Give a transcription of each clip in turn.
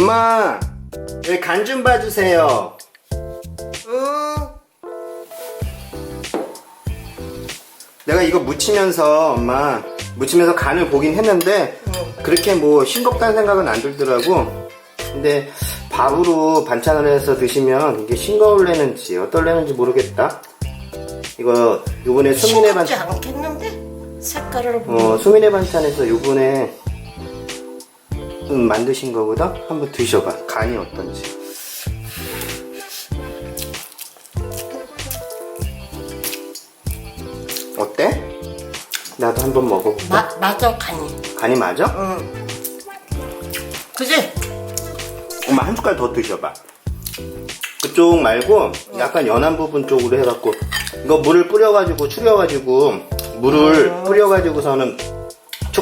엄마, 여기 간좀 봐주세요. 응. 내가 이거 무치면서 엄마 무치면서 간을 보긴 했는데 그렇게 뭐 싱겁다는 생각은 안 들더라고. 근데 밥으로 반찬을 해서 드시면 이게 싱거울래는지 어떨래는지 모르겠다. 이거 요번에 수민의 싱겁지 반찬 않겠는데? 색깔을 보면 어 수민의 반찬에서 요번에 음, 만드신 거거든. 한번 드셔봐. 간이 어떤지. 어때? 나도 한번 먹어볼게. 마, 맞아 간이 간이 맞아? 응 그지? 엄마 한 숟갈 더 드셔봐. 그쪽 말고 약간 연한 부분 쪽으로 해갖고 이거 물을 뿌려가지고 추려가지고 물을 뿌려가지고서는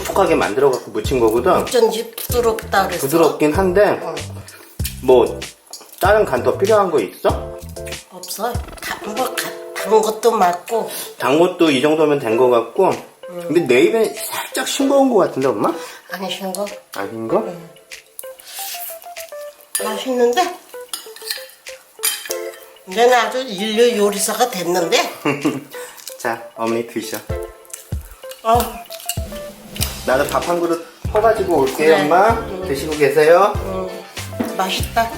촉촉하게 만들어 갖고 무친 거거든. 어쩐지 부드럽다 그랬어 부드럽긴 한데 뭐 다른 간 더 필요한 거 있어? 없어 단, 뭐, 가- 단 것도 맞고 단 것도 이 정도면 된 거 같고 근데 내 입에 살짝 싱거운 거 같은데 엄마? 아니 싱거 아닌가? 맛있는데? 내는 아주 인류 요리사가 됐는데? 자 어머니 드셔 어, 나도 밥한 그릇 퍼가지고 올게 그래. 엄마. 드시고 계세요. 음, 맛있다